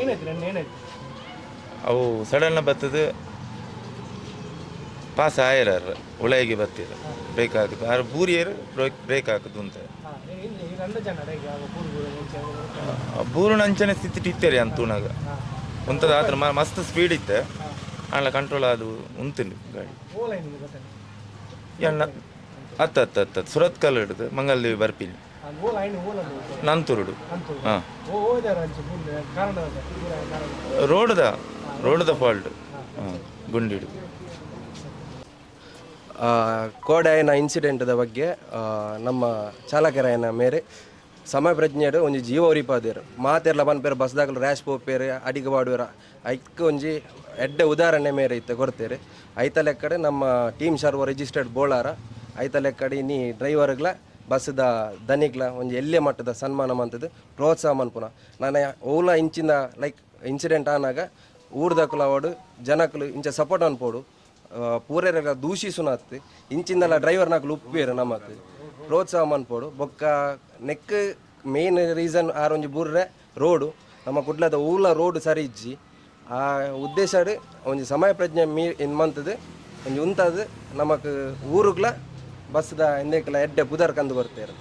ಏನಾಯ್ತು ನನ್ನ ಏನಾಯ್ತು? ಅವು ಸಡನ್ನ ಬರ್ತದೆ ಪಾಸ್ ಆಯರ ಒಳಗೆ ಬರ್ತೀರ ಬ್ರೇಕ್ ಹಾಕುದು ಆರು ಬೂರಿಯರು ಬ್ರೇಕ್ ಬ್ರೇಕ್ ಅಂತ. ಬೂರು ನಂಚನೆ ಸ್ಥಿತಿ ಇತ್ತೇರಿ ಅಂತೂನಾಗ ಉಂತದ ಆತ್ರ ಮ- ಮಸ್ತ್ ಸ್ಪೀಡ್ ಇತ್ತೆ. ಆಳ ಕಂಟ್ರೋಲ್ ಅದು ಉಂತಿಲ್ಲ ಗಾಡಿ. ಎಣ್ಣ ಹತ್ತು ಹತ್ತು ಹತ್ತು ಹತ್ತು. ಸುರತ್ಕಲ್ ಹಿಡಿದು ಐನು ಓಲದು ನಂತುರುಡು. ಹಾಂ. ರೋಡ್ದ ರೋಡ್ದ ಫಾಲ್ಟ್ ಹಾಂ ಗುಂಡಿಡು. ಆ, ಕೋಡಾಯನ ಇನ್ಸಿಡೆಂಟ್ದ ಬಗ್ಗೆ ನಮ್ಮ ಚಾಲಕರಾಯನ ಮೇರೆ ಸಮಯ ಪ್ರಜ್ಞೆಡು ಒಂಜಿ ಜೀವ ಉರಿಪಾದೇರು. ಮಾತೆರ್ಲ ಬನ್ಪೇರು ಬಸ್ದಾಗಲು ರ್ಯಾಶ್ ಪೋಪೇರು ಅಡಿಗೆ ಬಾಡುವೆರ ಐಕ್ ಒಂಜಿ ಎಡ್ಡ ಉದಾಹರಣೆ ಮೇರೆ ಇತ್ತೆ ಕೊಡ್ತೇರೆ. ಐತ ಲೆಕ್ಕಡೆ ನಮ್ಮ ಟೀಮ್ ಸರ್ವ ರಿಜಿಸ್ಟರ್ಡ್ ಬೋಳಾರ. ಐತ ಲೆಕ್ಕಡೆ ನೀ ಡ್ರೈವರ್ಗಳ ಬಸ್ದ ದನಿಗ್ಲ ಒಂಜಿ ಎಲ್ಲೆ ಮಟ್ಟದ ಸನ್ಮಾನ ಮಂತದ್ದು ಪ್ರೋತ್ಸಾಹ ಮನ್ಪುನ ನಾನು ಓಲ ಇಂಚಿನ ಲೈಕ್ ಇನ್ಸಿಡೆಂಟ್ ಆನಾಗ ಊರ್ದಕುಲ ಅವಡು ಜನಕ್ಕಲು ಇಂಚ ಸಪೋರ್ಟ್ ಅನ್ಪೋಡು ಪೂರೆರೆಗ ದೂಷಿಸುನತ್ ಇಂಚಿಂದಲ ಡ್ರೈವರ್ ನಾಕಲು ಉಪ್ಪೇರು ನಮಕ್ ಪ್ರೋತ್ಸಾಹ ಮನ್ಪೋಡು ಬೊಕ್ಕ ನೆಕ್ ಮೇನ್ ರೀಸನ್ ಆರೊಂಜಿ ಬುರ್ರೆ, ರೋಡು. ನಮ್ಮ ಕುಡ್ಲದ ಊಲ ರೋಡ್ ಸರಿ ಇಜ್ಜಿ. ಆ ಉದ್ದೇಶ ಒಂಜಿ ಸಮಯ ಪ್ರಜ್ಞೆ ಮೀ ಇನ್ ಮಂತದು. ಒಂಜಿ ಉಂತದು ನಮಕ್ ಊರುಗ್ಲ ಬಸ್ದ ಹಿಂದೆಕ್ಲ ಎಡ್ಡೆ ಪುದರ್ ಕಂದು ಬರ್ತೇರು